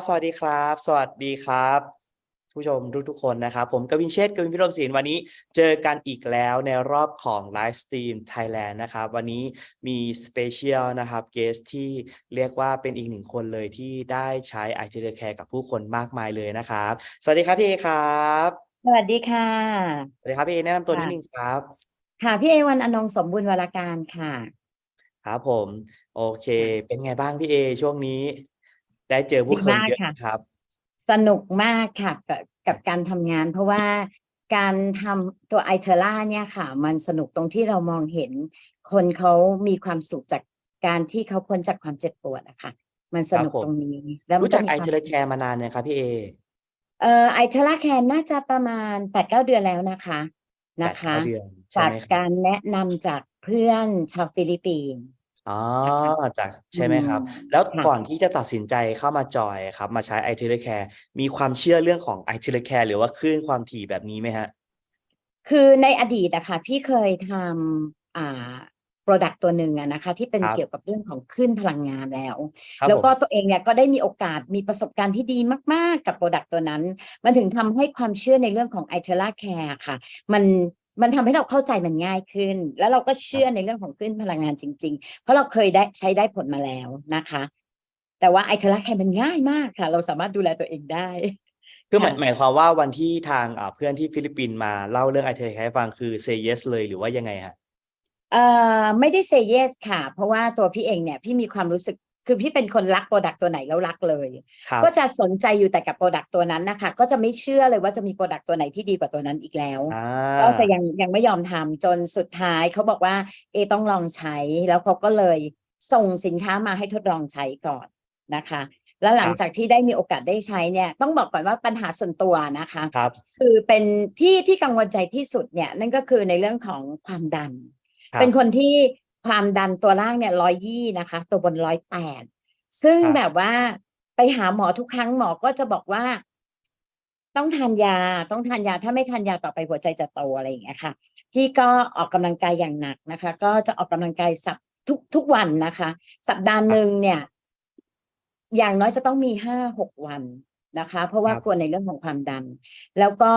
บสวัสดีครับ สวัสดีครับ ผู้ชมทุกทุกๆคนนะครับ ผมกวินเชษฐ์กวินพิรมศิลป์วันนี้เจอกันอีกแล้วในรอบของไลฟ์สตรีมไทยแลนด์นะครับ วันนี้มีสเปเชียลนะครับเกสที่เรียกว่าเป็นอีกหนึ่งคนเลยที่ได้ใช้ไอเจอร์แคร์กับผู้คนมากมายเลยนะครับ สวัสดีครับพี่เอครับ สวัสดีค่ะ สวัสดีครับพี่เอแนะนำตัวนิดค่ะนึงครับ ค่ะพี่เอวันอนงสมบูรณ์วรการค่ะ ครับผม โอเคค่ะเป็นไงบ้างพี่เอช่วงนี้ ได้เจอผู้ดีคนมากเยอะค่ะไหมครับ สนุกมากค่ะกับกับการทำงาน เพราะว่าการทำตัวไอเทล่าเนี่ยค่ะ มันสนุกตรงที่เรามองเห็น คนเขามีความสุขจากการที่เขาพ้นจากความเจ็บปวดอะค่ะ มันสนุกครับผมตรงนี้ แล้วมันรู้จักมีไอความเจอร์แคร์มานานเนี่ยงครับพี่เอเอ่อไอเทล่าแคนน่าจะประมาณแปดเก้าเดือนแล้วนะคะแปนะดคะเก้าเดือนใช่จากไหมครับการแนะนำจากเพื่อนชาวฟิลิปปินส์ อ๋อนะคะจากใช่ไหมครับอืมแล้วค่ะ ก่อนที่จะตัดสินใจเข้ามาจอยครับ มาใช้ไอเทเลแคร์มีความเชื่อเรื่องของไอเทเลแคร์หรือว่าคลื่นความถี่แบบนี้ไหมฮะคือในอดีตอะค่ะ พี่เคยทำ อ่า product ตัวหนึ่งอะนะคะ ที่เป็นครับเกี่ยวกับเรื่องของคลื่นพลังงานแล้ว ครับแล้วผมก็ตัวเองเนี่ยก็ได้มีโอกาส มีประสบการณ์ที่ดีมาก ๆ กับ product ตัวนั้น มันถึงทำให้ความเชื่อในเรื่องของ i t e l a Care ค่ะ มัน มันทำให้เราเข้าใจมันง่ายขึ้น แล้วเราก็เชื่อในเรื่องของคลื่นพลังงานจริง ๆ เพราะเราเคยได้ใช้ได้ผลมาแล้วนะคะ แต่ว่า i t e l a Care มันง่ายมากค่ะ เราสามารถดูแลตัวเองได้คือหมายค่ะหมายความว่าวันที่ทางอ่าเพื่อนที่ฟิลิปปินส์มาเล่าเรื่องไอเทเลแคร์ให้ฟังคือ say yes เลยหรือว่ายังไงฮะเอ่อไม่ได้ say yes ค่ะ เพราะว่าตัวพี่เองเนี่ยพี่มีความรู้สึก คือพี่เป็นคนรักโปรดักต์ตัวไหนแล้วรักเลยครับก็จะสนใจอยู่แต่กับโปรดักต์ตัวนั้นนะคะ ก็จะไม่เชื่อเลยว่าจะมีโปรดักต์ตัวไหนที่ดีกว่าตัวนั้นอีกแล้วอ่าก็จะยังยังไม่ยอมทำจนสุดท้ายเขาบอกว่า เอต้องลองใช้แล้วเขาก็เลยส่งสินค้ามาให้ทดลองใช้ก่อนนะคะ แล้วหลังจากที่ได้มีโอกาสได้ใช้เนี่ย ต้องบอกก่อนว่าปัญหาส่วนตัวนะคะครับคือเป็นที่ที่กังวลใจที่สุดเนี่ย นั่นก็คือในเรื่องของความดันครับเป็นคนที่ ความดันตัวล่างเนี่ยร้อยยี่นะคะ ตัวบนร้อยแปดซึ่งครับแบบว่าไปหาหมอทุกครั้งหมอก็จะบอกว่า ต้องทานยาต้องทานยาถ้าไม่ทานยาต่อไปหัวใจจะโตอะไรอย่างเงี้ยค่ะ พี่ก็ออกกำลังกายอย่างหนักนะคะ ก็จะออกกำลังกายสัปทุกทุกวันนะคะ สัปดาห์หนึ่งเนี่ย อย่างน้อยจะต้องมีห้าหกวันนะคะ เพราะว่าครับกลัวในเรื่องของความดัน แล้วก็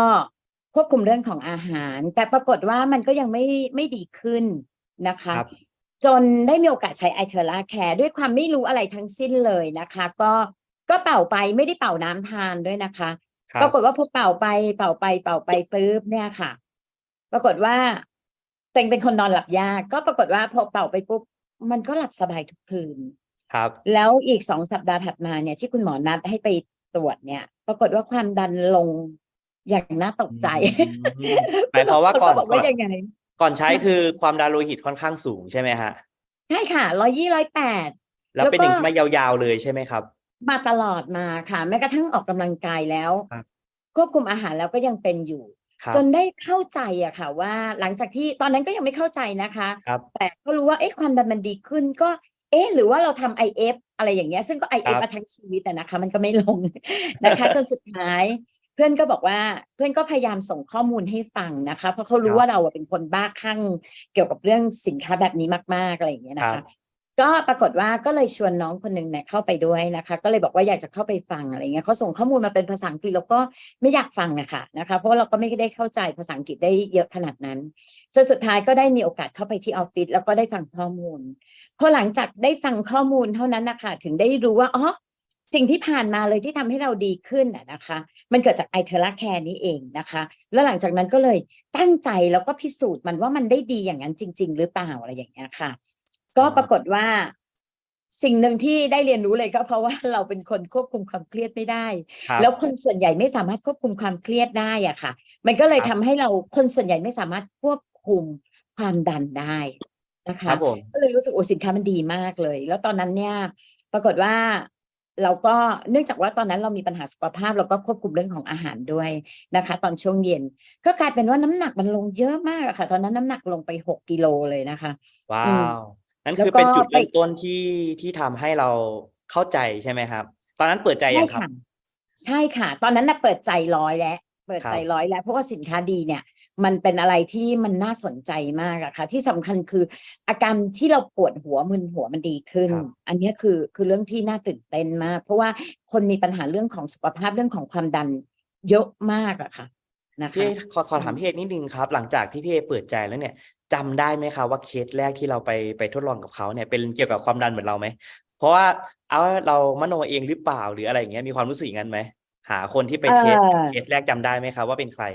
ควบคุมเรื่องของอาหาร แต่ปรากฏว่ามันก็ยังไม่ไม่ดีขึ้นนะคะครับ จนได้มีโอกาสใช้ไอเทอร่าแคร์ด้วยความไม่รู้อะไรทั้งสิ้นเลยนะคะ ก็ก็เป่าไปไม่ได้เป่าน้ำทานด้วยนะคะครัปบรากฏว่าพอเป่าไปเป่าไปเป่าไปปุ๊บเนี่ยค่ะ ปรากฏว่าตัวเองเป็นคนนอนหลับยาก ก็ปรากฏว่าพอเป่าไปปุ๊บมันก็หลับสบายทุกคืน ครับ แล้วอีกสองสัปดาห์ถัดมาเนี่ย ที่คุณหมอนัดให้ไปตรวจเนี่ย ปรากฏว่าความดันลงอย่างน่าตกใจอืมหมายความว่าก่อนเขบอกว่ายังไง ก่อนใช้คือความดันโลหิตค่อนข้างสูงใช่ไหมฮะใช่ค่ะร้อยยี่ร้อยแปดแล้วเป็นอย่างนี้แล้วก็มายาวๆเลยใช่ไหมครับ มาตลอดมาค่ะ แม้กระทั่งออกกำลังกายแล้วครับควบคุมอาหารแล้วก็ยังเป็นอยู่ครับจนได้เข้าใจอะค่ะ ว่าหลังจากที่ตอนนั้นก็ยังไม่เข้าใจนะคะครับแต่ก็รู้ว่าเอ๊ะความดันมันดีขึ้นก็เอ๊ะหรือว่าเราทำ IF อะไรอย่างเงี้ย ซึ่งก็ครั IF บมาทั้งชีวิตอะนะคะ มันก็ไม่ลงนะคะ จนสุดท้าย เพื่อนก็บอกว่าเพื่อนก็พยายามส่งข้อมูลให้ฟังนะคะ เพราะเขารู้ว่าเราอะเป็นคนบ้าคลั่งเกี่ยวกับเรื่องสินค้าแบบนี้มากๆอะไรอย่างเงี้ยนะครัคะบก็ปรากฏว่าก็เลยชวนน้องคนหนึ่งเนี่ยเข้าไปด้วยนะคะ ก็เลยบอกว่าอยากจะเข้าไปฟังอะไรเงี้ยเขาส่งข้อมูลมาเป็นภาษาอังกฤษเราก็ไม่อยากฟังนะคะนะคะ เพราะว่าเราก็ไม่ได้เข้าใจภาษาอังกฤษได้เยอะขนาดนั้นจนสุดท้ายก็ได้มีโอกาสเข้าไปที่ออฟฟิศแล้วก็ได้ฟังข้อมูลพอหลังจากได้ฟังข้อมูลเท่านั้นนะคะถึงได้รู้ว่าอ๋อ สิ่งที่ผ่านมาเลยที่ทำให้เราดีขึ้นน่ะนะคะ มันเกิดจากไอเทอร่าแคร์นี้เองนะคะ แล้วหลังจากนั้นก็เลยตั้งใจแล้วก็พิสูจน์มันว่ามันได้ดีอย่างนั้นจริง ๆ หรือเปล่าอะไรอย่างเงี้ยค่ะ ก็ปรากฏว่าสิ่งหนึ่งที่ได้เรียนรู้เลยก็เพราะว่าเราเป็นคนควบคุมความเครียดไม่ได้ครับแล้วคนส่วนใหญ่ไม่สามารถควบคุมความเครียดได้อะค่ะ มันก็เลยครับทำให้เราคนส่วนใหญ่ไม่สามารถควบคุมความดันได้นะคคะรับผมก็เลยรู้สึกโอ้สินค้ามันดีมากเลย แล้วตอนนั้นเนี่ย ปรากฏว่า เราก็เนื่องจากว่าตอนนั้นเรามีปัญหาสุขภาพเราก็ควบคุมเรื่องของอาหารด้วยนะคะ ตอนช่วงเย็น ก็กลายเป็นว่าน้ำหนักมันลงเยอะมากอะค่ะ ตอนนั้นน้ำหนักลงไปหกกิโลเลยนะคะ ว้าอืมวนั่นแล้วคือเป็นก็จุดไปเริ่มต้นที่ที่ทำให้เราเข้าใจใช่ไหมครับ ตอนนั้นเปิดใจยังครับค่ะใช่ค่ะ ตอนนั้นน่ะเปิดใจร้อยแล้วเปิดครับใจร้อยแล้วเพราะว่าสินค้าดีเนี่ย มันเป็นอะไรที่มันน่าสนใจมากอะค่ะ ที่สำคัญคือ อาการที่เราปวดหัวมึนหัวมันดีขึ้นครับอันเนี้ยคือคือเรื่องที่น่าตื่นเต้นมาก เพราะว่าคนมีปัญหาเรื่องของสุขภาพเรื่องของความดันเยอะมากอะค่ะนะพี่คะเอขอขอถามพี่เอนิดนึงครับ หลังจากที่พี่เอเปิดใจแล้วเนี่ยจำได้ไหมครับว่าเคสแรกที่เราไปไปทดลองกับเขาเนี่ยเป็นเกี่ยวกับความดันเหมือนเราไหมเพราะว่าเอาเรามโนเองหรือเปล่าหรืออะไรอย่างเงี้ยมีความรู้สึกอย่างนั้นไหมหาคนที่ไปเทสเอ่อเคสแรกจำได้ไหมครับว่าเป็นใคร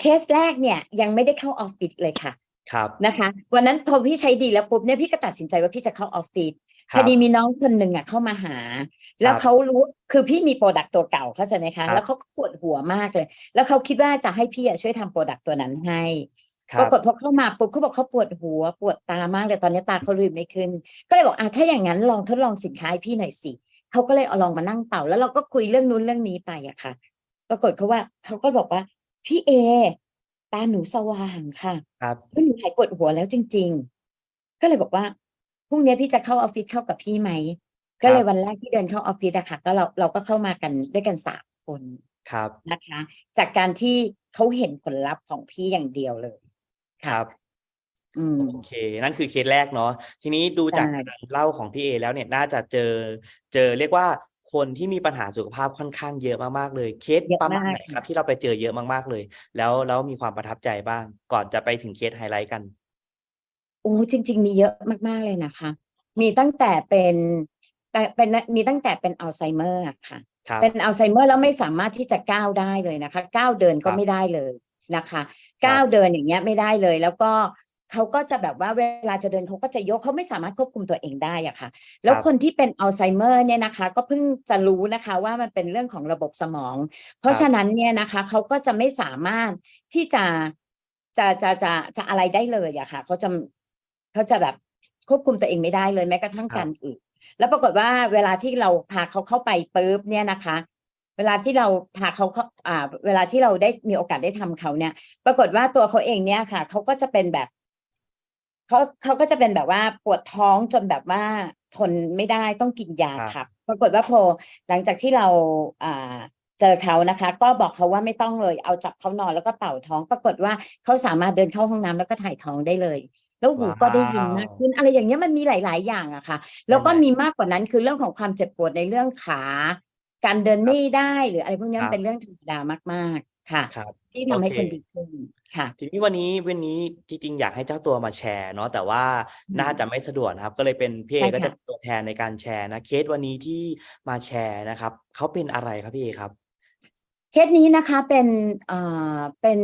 เคสแรกเนี่ยยังไม่ได้เข้าออฟฟิศเลยค่ะครับนะคะ วันนั้นพอพี่ใช้ดีแล้วปุ๊บเนี่ยพี่ก็ตัดสินใจว่าพี่จะเข้าออฟฟิศคพรัอบดีมีน้องคนหนึ่งอะเข้ามาหา แล้วเขารู้คือพี่มีโปรดักต์ตัวเก่าเข้าใจไหมครัคะบแล้วเขาก็ปวดหัวมากเลย แล้วเขาคิดว่าจะให้พี่อะช่วยทำโปรดักต์ตัวนั้นให้คปรัราบกฏพอเข้ามาปุ๊บเขาบอกเขาปวดหัว ปวดตามากเลยตอนนี้ตาเขาลืมไม่ขึ้น ก็เลยบอกอะถ้าอย่างนั้นลองทดลองสินค้าให้พี่หน่อยสิเขาก็เลยเอาลองมานั่งเป่า แล้วเราก็คุยเรื่องนู้นเรื่องนี้ไปอะค่ะ ปรากฏเขาว่าเขาก็บอกว่า พี่เอ ตาหนูสว่างค่ะครับเฮ้ยหนูหายปวดหัวแล้วจริง ๆ ก็เลยบอกว่าพรุ่งนี้พี่จะเข้าออฟฟิศเข้ากับพี่ไหม ก็เลยวันแรกที่เดินเข้าออฟฟิศอะค่ะ ก็เราเราก็เข้ามากันด้วยกันสามคนครับนะคะ จากการที่เขาเห็นผลลัพธ์ของพี่อย่างเดียวเลยคค่ะรับอืมโอเค นั่นคือเคสแรกเนาะทีนี้ดูจากใช่การเล่าของพี่เอแล้วเนี่ยน่าจะเจอ เจอเรียกว่า คนที่มีปัญหาสุขภาพค่อนข้างเยอะมากๆเลย เคสเยอะประมาณมากไหนครับที่เราไปเจอเยอะมากๆเลย แล้วแล้วมีความประทับใจบ้าง ก่อนจะไปถึงเคสไฮไลท์กัน โอ้จริง ๆ มีเยอะมากๆเลยนะคะ มีตั้งแต่เป็นแต่เป็นมีตั้งแต่เป็นอัลไซเมอร์อะค่ะ ครับเป็นอัลไซเมอร์แล้วไม่สามารถที่จะก้าวได้เลยนะคะ ก้าวเดินก็ครับไม่ได้เลยนะคะครับก้าวเดินอย่างเงี้ยไม่ได้เลย แล้วก็ เขาก็จะแบบว่าเวลาจะเดินเขาก็จะยกเขาไม่สามารถควบคุมตัวเองได้อะค่ะ แล้วครับคนที่เป็นอัลไซเมอร์เนี่ยนะคะ ก็เพิ่งจะรู้นะคะว่ามันเป็นเรื่องของระบบสมอง เพราะฉะนั้นเนี่ยนะคะเขาก็จะไม่สามารถที่จะจะจะจะจะอะไรได้เลยอะค่ะเขาจะเขาจะแบบควบคุมตัวเองไม่ได้เลยแม้กระทั่งครับการอึแล้วปรากฏว่าเวลาที่เราพาเขาเข้าไปปุ๊บเนี่ยนะคะ เวลาที่เราพาเขาเข้าอ่า เวลาที่เราได้มีโอกาสได้ทำเขาเนี่ย ปรากฏว่าตัวเขาเองเนี่ยค่ะเขาก็จะเป็นแบบ เขาเขาก็จะเป็นแบบว่าปวดท้องจนแบบว่าทนไม่ได้ต้องกินยาครับครับ ปรากฏว่าพอหลังจากที่เราอ่าเจอเขานะคะ ก็บอกเขาว่าไม่ต้องเลย เอาจับเขานอนแล้วก็เป่าท้อง ปรากฏว่าเขาสามารถเดินเข้าห้องน้ำแล้วก็ถ่ายท้องได้เลย แล้วหูก็ได้ยินมากขึ้นอะไรอย่างเงี้ยมันมีหลาย ๆ อย่างอะค่ะ แล้วก็มีมากกว่านั้นคือเรื่องของความเจ็บปวดในเรื่องขา การเดินไม่ได้หรืออะไรพวกเนี้ยครัมันบเป็นเรื่องธรรมดามากๆ ค่ะ ครับ ที่ทำให้คนดีขึ้น ค่ะ ทีนี้วันนี้วันนี้จริง ๆ อยากให้เจ้าตัวมาแชร์เนาะแต่ว่าน่าจะไม่สะดวกนะครับ ก็เลยเป็นพี่เอก็จะค่ตัวแทนในการแชร์นะเคสวันนี้ที่มาแชร์นะครับเขาเป็นอะไรครับพี่เอครับ เคสนี้นะคะเป็นเอ่อเป็น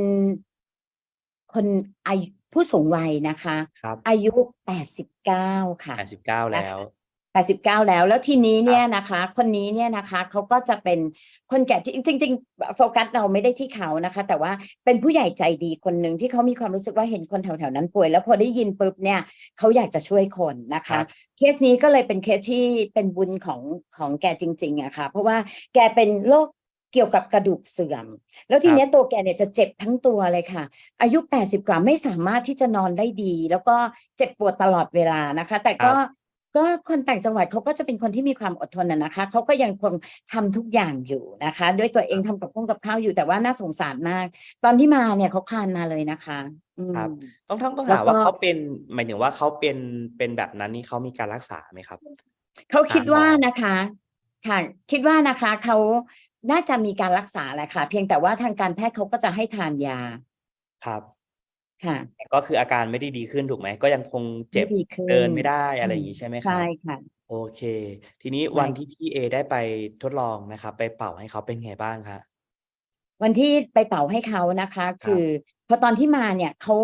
คนอายุผู้สูงวัยนะคะ ครับอายุ 89 ค่ะแปดสิบเก้าแล้ว แปดสิบเก้าแล้ว แล้วทีนี้เนี่ยนะคะ คนนี้เนี่ยนะคะเขาก็จะเป็นคนแก่ที่จริง ๆ โฟกัสเราไม่ได้ที่เขานะคะ แต่ว่าเป็นผู้ใหญ่ใจดีคนหนึ่งที่เขามีความรู้สึกว่าเห็นคนแถวๆนั้นป่วย แล้วพอได้ยินปุ๊บเนี่ยเขาอยากจะช่วยคนนะคะ เคสนี้ก็เลยเป็นเคสที่เป็นบุญของของแกจริงๆอะคะ่ะ เพราะว่าแกเป็นโรคเกี่ยวกับกระดูกเสื่อม แล้วทีเนี้ยตัวแกเนี่ยจะเจ็บทั้งตัวเลยค่ะ อายุ 80 กว่าไม่สามารถที่จะนอนได้ดี แล้วก็เจ็บปวดตลอดเวลานะคะ แต่ก็ ก็คนต่างจังหวัดเขาก็จะเป็นคนที่มีความอดทนนะนะคะเขาก็ยังคงทำทุกอย่างอยู่นะคะ ด้วยตัวเองทำกับข้าวกับข้าวอยู่แต่ว่าน่าสงสารมาก ตอนที่มาเนี่ยเขาคลานมาเลยนะคะอืมครับต้องต้องต้องแล้วถามว่าก็เขาเป็นหมายถึงว่าเขาเป็นเป็นแบบนั้นนี่เขามีการรักษาไหมครับเขาคิดหาหมอว่านะคะค่ะคิดว่านะคะเขาน่าจะมีการรักษาแหละค่ะ เพียงแต่ว่าทางการแพทย์เขาก็จะให้ทานยาครับ ค่ะ แต่ก็คืออาการไม่ได้ดีขึ้นถูกไหม ก็ยังคงเจ็บไม่ดีขึ้นเดินไม่ได้อะไรอย่างนี้ ใช่ไหมครับใช่ค่ะ โอเค ทีนี้ใช่ วันที่พี่เอได้ไปทดลองนะครับ ไปเป่าให้เขาเป็นไงบ้างคะวันที่ไปเป่าให้เขานะคะคือพอตอนที่มาเนี่ยเขา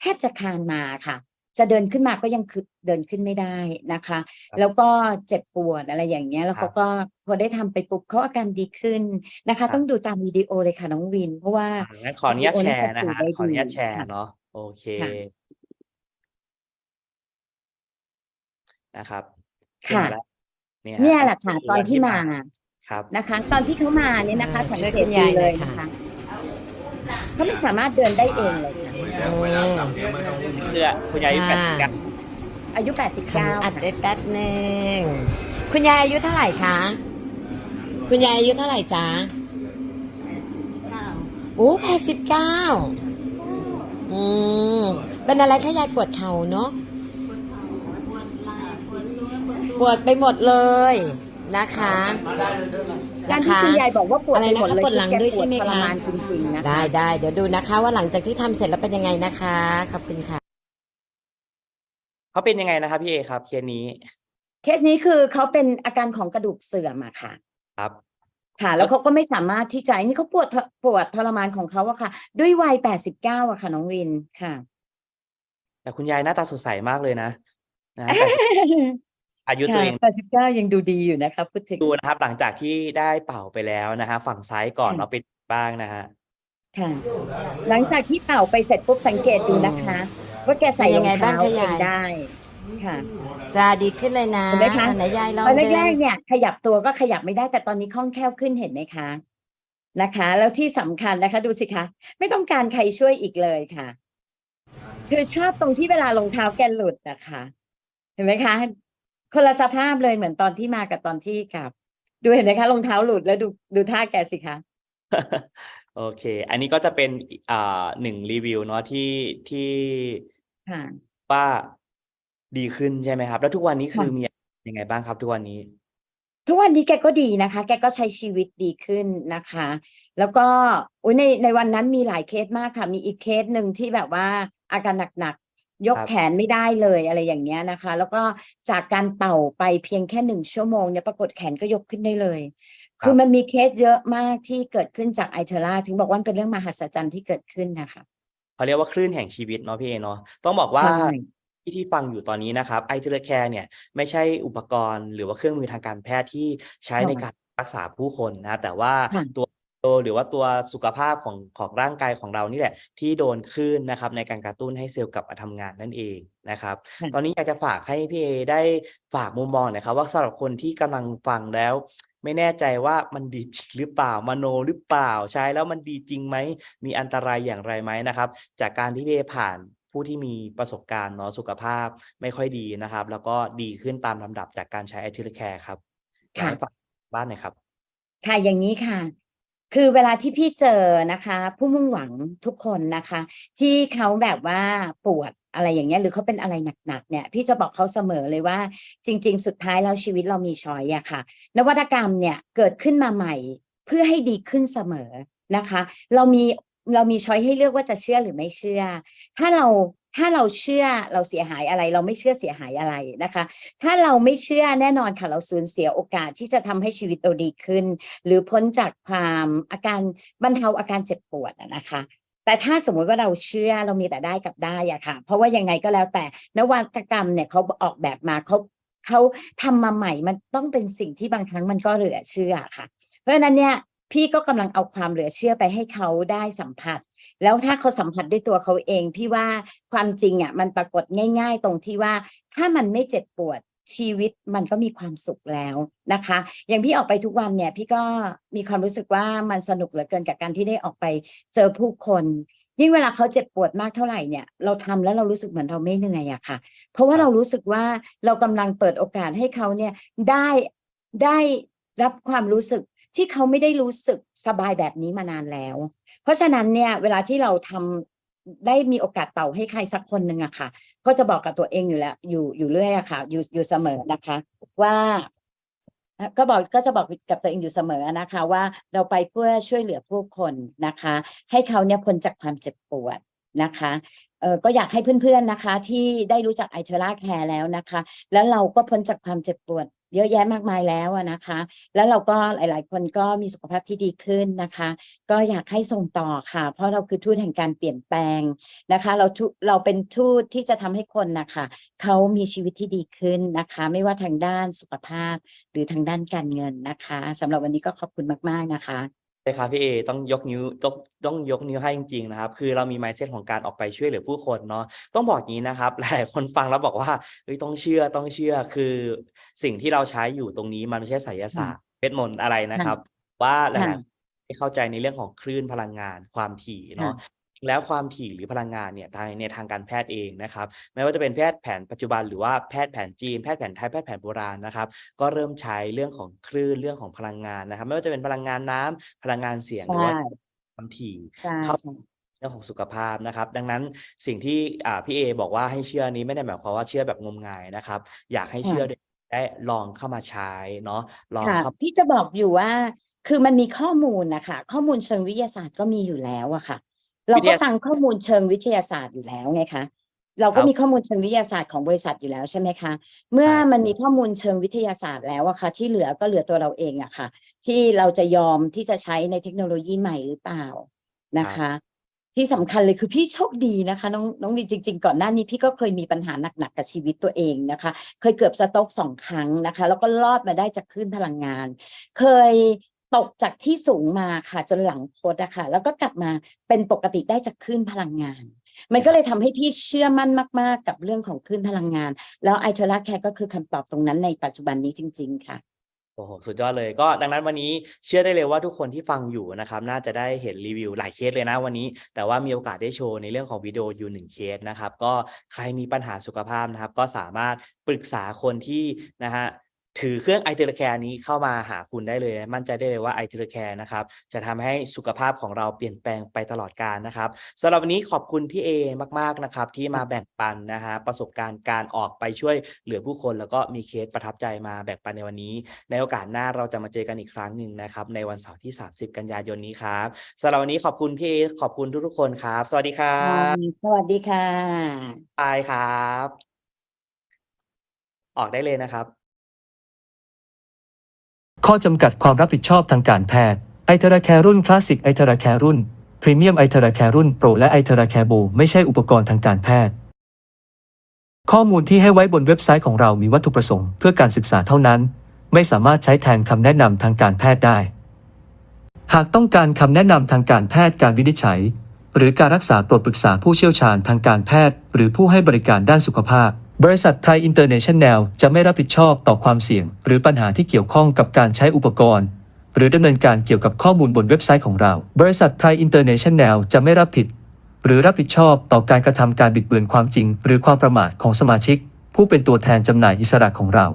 แทบจะคลานมาค่ะ จะเดินขึ้นมาก็ยัง คือ เดินขึ้นไม่ได้นะคะ ครับแล้วก็เจ็บปวด อะไรอย่างเงี้ย แล้วครัเขาบ ก็ พอได้ทำไปปุ๊บ เขาอาการดีขึ้นนะครัคะบต้องดูตามวิดีโอเลยค่ะน้องวิน เพราะว่าอ่างั้นขออนุญาตวิแชดีโอร์นะสื่ฮะได้ขออนุญาตดีแชร์ค่ะ เนาะ โอเคค่ะนะครับขึ้นค่ะ มาแล้วเนี่ยเนี่ยฮะแหละค่ะตอนที่มาครับ นะคะ ตอนที่เขามาเนี่ยนะคะ อ่าสังช่วยเกคุตณดูยายหเลน่อยยค่ะ นะคะเขาไม่สามารถเดินได้เองเลยค่ะเพื่อคุณยายอายุแปดสิบเก้าอายุขอ89อัดค่ะได้แป๊บหนึ่งคุณยายอายุเท่าไหร่คะคุณยายอายุเท่าไหร่จ๊ะโอ้แปดสิบเก้า อืมเป็นอะไรคะยายปวดเข่าเนาะปวดไปหมดเลยนะคะการนะที่คะคุณยายบอกว่าปวดอะไรไปนะหมดคะเลยปวดหลังคือแกด้วยใช่ไหมปวทรคะมานจริงๆนะคะได้ได้เดี๋ยวดูนะคะ ว่าหลังจากที่ทำเสร็จแล้วเป็นยังไงนะคะขอบคุณค่ะเขาเป็นยังไงนะครับพี่เอครับเคสนี้ เคสนี้คือเขาเป็นอาการของกระดูกเสื่อมอะค่ะ ครับ ค่ะ แล้วเขาก็ไม่สามารถที่จะนี่เขาปวดปวดทรมานของเขาอะค่ะ ด้วยวัยแปดสิบเก้าอะค่ะ น้องวินค่ะ แต่คุณยายหน้าตาสดใสมากเลยนะนะแต่อายุตัวเองแปดสิบเก้ายังดูดีอยู่นะคะพูดถึงดูนะครับ หลังจากที่ได้เป่าไปแล้วนะฮะฝั่งซ้ายก่อนค่ะเราเป็นบ้างนะฮะค่ะ หลังจากที่เป่าไปเสร็จปุ๊บสังเกตดูนะคะ ว่าแกใส่เป็นรยัองงไงบ้างเท้าคะเอยายงได้ ค่ะจะดีขึ้นเลยนะเห็นไหมคะ อันไหนยายลองตอนเดิแรกนๆเนี่ยขยับตัวก็ขยับไม่ได้แต่ตอนนี้คล่องแคล่วขึ้นเห็นไหมคะนะคะ แล้วที่สำคัญนะคะ ดูสิคะไม่ต้องการใครช่วยอีกเลยค่ะ คือชอบตรงที่เวลารองเท้าแกหลุดนะคะ เห็นไหมคะ คนละสภาพเลยเหมือนตอนที่มากับตอนที่กลับ ดูเห็นไหมคะรองเท้าหลุดแล้วดูดูท่าแกสิคะ โอเค อันนี้ก็จะเป็นอ่าหนึ่งรีวิวเนาะที่ที่ค่ะ ว่า ดีขึ้นใช่ไหมครับ แล้วทุกวันนี้คือค่ะมียังไงบ้างครับ ทุกวันนี้ ทุกวันนี้แกก็ดีนะคะ แกก็ใช้ชีวิตดีขึ้นนะคะ แล้วก็อุ๊ยในในวันนั้นมีหลายเคสมากค่ะ มีอีกเคสหนึ่งที่แบบว่าอาการหนักๆยกครับ แขนไม่ได้เลยอะไรอย่างเงี้ยนะคะ แล้วก็จากการเป่าไปเพียงแค่หนึ่งชั่วโมงเนี่ยปรากฏแขนก็ยกขึ้นได้เลยคือมันมีเคสเยอะมากที่เกิดขึ้นจากไอเทอร่าถึงบอกว่ามันเป็นเรื่องมหัศจรรย์ที่เกิดขึ้นนะคะ เขาเรียกว่าคลื่นแห่งชีวิตเนาะพี่เอเนาะต้องบอกว่าใช่ ที่ที่ฟังอยู่ตอนนี้นะครับไอเจอร์แคร์เนี่ยไม่ใช่อุปกรณ์หรือว่าเครื่องมือทางการแพทย์ที่ใช้ในการรักษาผู้คนนะแต่ว่าค่ะตัวตัวหรือว่าตัวสุขภาพของของร่างกายของเรานี่แหละ ที่โดนคลื่นนะครับ ในการกระตุ้นให้เซลล์กลับมาทำงานนั่นเองนะครับค่ะตอนนี้อยากจะฝากให้พี่เอได้ฝากมุมมองหนะครับ ว่าสำหรับคนที่กำลังฟังแล้ว ไม่แน่ใจว่ามันดีจริงหรือเปล่ามโนหรือเปล่าใช้แล้วมันดีจริงไหมมีอันตรายอย่างไรไหมนะครับ จากการที่พี่เอผ่าน ผู้ที่มีประสบการณ์เนาะสุขภาพไม่ค่อยดีนะครับ แล้วก็ดีขึ้นตามลำดับจากการใช้ไอทิลแคร์ครับอยากค่ะให้ฝากบ้านหน่อยครับ ค่ะอย่างนี้ค่ะ คือเวลาที่พี่เจอนะคะ ผู้มุ่งหวังทุกคนนะคะ ที่เขาแบบว่าปวดอะไรอย่างเงี้ยหรือเขาเป็นอะไรหนักๆเนี่ย พี่จะบอกเขาเสมอเลยว่า จริง ๆ สุดท้ายแล้วชีวิตเรามีช้อยอะค่ะ นวัตกรรมเนี่ยเกิดขึ้นมาใหม่เพื่อให้ดีขึ้นเสมอนะคะ เรามี เรามีช้อยให้เลือกว่าจะเชื่อหรือไม่เชื่อ ถ้าเราถ้าเราเชื่อเราเสียหายอะไร เราไม่เชื่อเสียหายอะไรนะคะ ถ้าเราไม่เชื่อแน่นอนค่ะเราสูญเสียโอกาสที่จะทำให้ชีวิตเราดีขึ้น หรือพ้นจากความอาการบรรเทาอาการเจ็บปวดนะคะแต่ถ้าสมมุติว่าเราเชื่อเรามีแต่ได้กับได้อะค่ะ เพราะว่ายังไงก็แล้วแต่นวัตกรรมเนี่ยเขาออกแบบมาเขาเขาทำมาใหม่มันต้องเป็นสิ่งที่บางครั้งมันก็เหลือเชื่อค่ะ เพราะฉะนั้นเนี่ย พี่ก็กำลังเอาความเหลือเชื่อไปให้เขาได้สัมผัส แล้วถ้าเขาสัมผัสด้วยตัวเขาเองพี่ว่าความจริงอะมันปรากฏง่าย ๆ ตรงที่ว่าถ้ามันไม่เจ็บปวดชีวิตมันก็มีความสุขแล้วนะคะ อย่างพี่ออกไปทุกวันเนี่ย พี่ก็มีความรู้สึกว่ามันสนุกเหลือเกินกับการที่ได้ออกไปเจอผู้คน ยิ่งเวลาเขาเจ็บปวดมากเท่าไหร่เนี่ย เราทำแล้วเรารู้สึกเหมือนเราไม่เหนื่อยอะค่ะ เพราะว่าเรารู้สึกว่าเรากำลังเปิดโอกาสให้เขาเนี่ยได้ได้รับความรู้สึก ที่เขาไม่ได้รู้สึกสบายแบบนี้มานานแล้ว เพราะฉะนั้นเนี่ยเวลาที่เราทำได้มีโอกาสเป่าให้ใครสักคนหนึ่งอะค่ะ ก็จะบอกกับตัวเองอยู่แล้วอยู่อยู่เรื่อยอะค่ะ อยู่อยู่เสมอนะคะ ว่าก็บอกก็จะบอกกับตัวเองอยู่เสมอนะคะ ว่าเราไปเพื่อช่วยเหลือผู้คนนะคะ ให้เขาเนี่ยพ้นจากความเจ็บปวดนะคะเออก็อยากให้เพื่อนๆนะคะ ที่ได้รู้จักไอเทอร่าแคร์แล้วนะคะ แล้วเราก็พ้นจากความเจ็บปวด เยอะแยะมากมายแล้วอะนะคะ แล้วเราก็หลาย ๆ คนก็มีสุขภาพที่ดีขึ้นนะคะ ก็อยากให้ส่งต่อค่ะ เพราะเราคือทูตแห่งการเปลี่ยนแปลงนะคะ เราทูเราเป็นทูตที่จะทำให้คนนะคะเขามีชีวิตที่ดีขึ้นนะคะ ไม่ว่าทางด้านสุขภาพหรือทางด้านการเงินนะคะสำหรับวันนี้ก็ขอบคุณมาก ๆ นะคะ ใช่ครับพี่เอต้องยกนิ้วต้องต้องยกนิ้วให้จริงๆนะครับ คือเรามี mindset ของการออกไปช่วยเหลือผู้คนเนาะต้องบอกอย่างนี้นะครับ หลายๆคนฟังแล้วบอกว่าเฮ้ยต้องเชื่อต้องเชื่อคือสิ่งที่เราใช้อยู่ตรงนี้มันไม่ใช่ไสยศาสตร์เวทมนต์อะไรนะครับ ว่าหลายๆคนไม่เข้าใจในเรื่องของคลื่นพลังงานความถี่เนาะ แล้วความถี่หรือพลังงานเนี่ยทางในทางการแพทย์เองนะครับ ไม่ว่าจะเป็นแพทย์แผนปัจจุบันหรือว่าแพทย์แผนจีนแพทย์แผนไทยแพทย์แผนโบราณนะครับ ก็เริ่มใช้เรื่องของคลื่นเรื่องของพลังงานนะครับ ไม่ว่าจะเป็นพลังงานน้ำพลังงานเสียงหรือว่าใช่ความถี่ใช่เข้ารื่องของสุขภาพนะครับ ดังนั้นสิ่งที่อ่าพี่เอบอกว่าให้เชื่อนี้ไม่ได้หมายความว่าเชื่อแบบงมงายนะครับ อยากให้เชื่อค่ะเด็กได้ลองเข้ามาใช้เนาะลองค่ะเข้าพี่จะบอกอยู่ว่า คือมันมีข้อมูลนะคะข้อมูลเชิงวิทยาศาสตร์ก็มีอยู่แล้วอะค่ะ เราวิทก็ยาฟังข้อมูลเชิงวิทยาศาสตร์อยู่แล้วไงคะเราคก็รับมีข้อมูลเชิงวิทยาศาสตร์ของบริษัทอยู่แล้วใช่ไหมคะ เมื่อใช่มันมีข้อมูลเชิงวิทยาศาสตร์แล้วอะค่ะ ที่เหลือก็เหลือตัวเราเองอะค่ะ ที่เราจะยอมที่จะใช้ในเทคโนโลยีใหม่หรือเปล่านะคะ ที่สำคัญเลยคือพี่โชคดีนะคะ น้องน้องดีจริง ๆ ก่อนหน้านี้พี่ก็เคยมีปัญหาหนักๆกับชีวิตตัวเองนะคะ เคยเกือบสต็อกสองครั้งนะคะ แล้วก็รอดมาได้จากคลื่นพลังงาน เคย ตกจากที่สูงมาค่ะจนหลังโคตรอะค่ะ แล้วก็กลับมาเป็นปกติได้จากคลื่นพลังงาน มันก็เลยทำให้พี่เชื่อมั่นมาก ๆ กับเรื่องของคลื่นพลังงาน แล้วไอเทอร่าแคร์ก็คือคำตอบตรงนั้นในปัจจุบันนี้จริง ๆ ค่ะโอ้โหสุดยอดเลยก็ดังนั้นวันนี้เชื่อได้เลยว่าทุกคนที่ฟังอยู่นะครับน่าจะได้เห็นรีวิวหลายเคสเลยนะวันนี้ แต่ว่ามีโอกาสได้โชว์ในเรื่องของวิดีโออยู่หนึ่งเคสนะครับก็ใครมีปัญหาสุขภาพนะครับก็สามารถปรึกษาคนที่นะฮะ ถือเครื่องไอเทอร์แคร์นี้เข้ามาหาคุณได้เลย มั่นใจได้เลยว่าไอเทอร์แคร์นะครับจะทำให้สุขภาพของเราเปลี่ยนแปลงไปตลอดกาลนะครับสำหรับวันนี้ขอบคุณพี่เอมากๆนะครับที่มาแบ่งปันนะฮะประสบการณ์การออกไปช่วยเหลือผู้คนแล้วก็มีเคสประทับใจมาแบ่งปันในวันนี้ ในโอกาสหน้าเราจะมาเจอกันอีกครั้งหนึ่งนะครับในวันเสาร์ที่ 30 กันยายนนี้ครับสำหรับวันนี้ขอบคุณพี่เอขอบคุณทุกๆคนครับ สวัสดีครับสวัสดีค่ะบายครับ ออกได้เลยนะครับ ข้อจำกัดความรับผิดชอบทางการแพทย์ไอเทราแคร์รุ่นคลาสสิกไอเทราแคร์รุ่นพรีเมียมไอเทราแคร์รุ่นโปรและไอเทราแคร์โบไม่ใช่อุปกรณ์ทางการแพทย์ ข้อมูลที่ให้ไว้บนเว็บไซต์ของเรามีวัตถุประสงค์เพื่อการศึกษาเท่านั้น ไม่สามารถใช้แทนคำแนะนำทางการแพทย์ได้ หากต้องการคำแนะนำทางการแพทย์การวินิจฉัย หรือการรักษาโปรดปรึกษาผู้เชี่ยวชาญทางการแพทย์ หรือผู้ให้บริการด้านสุขภาพ บริษัทไพรอินเตอร์เนชั่นแนลจะไม่รับผิดชอบต่อความเสี่ยง หรือปัญหาที่เกี่ยวข้องกับการใช้อุปกรณ์ หรือดำเนินการเกี่ยวกับข้อมูลบนเว็บไซต์ของเรา บริษัทไพรอินเตอร์เนชั่นแนลจะไม่รับผิด หรือรับผิดชอบต่อการกระทำการบิดเบือนความจริง หรือความประมาทของสมาชิก ผู้เป็นตัวแทนจำหน่ายอิสระของเรา